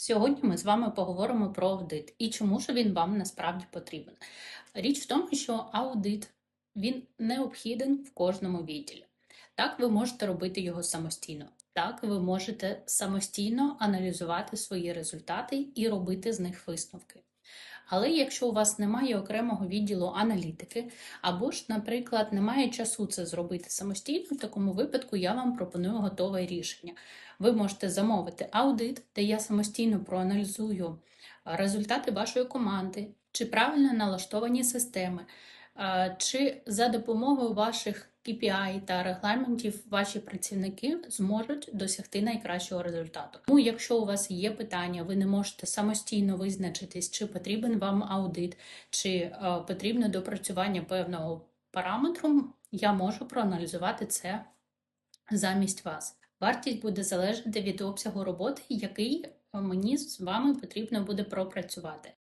Сьогодні ми з вами поговоримо про аудит і чому ж він вам насправді потрібен. Річ в тому, що аудит він необхіден в кожному відділі. Так, ви можете робити його самостійно. Так, ви можете самостійно аналізувати свої результати і робити з них висновки. Але якщо у вас немає окремого відділу аналітики, або ж, наприклад, немає часу це зробити самостійно, в такому випадку я вам пропоную готове рішення. Ви можете замовити аудит, де я самостійно проаналізую результати вашої команди, чи правильно налаштовані системи, чи за допомогою ваших KPI та регламентів ваші працівники зможуть досягти найкращого результату. Тому, якщо у вас є питання, ви не можете самостійно визначитись, чи потрібен вам аудит, чи е, потрібно допрацювання певного параметру, я можу проаналізувати це замість вас. Вартість буде залежати від обсягу роботи, який мені з вами потрібно буде пропрацювати.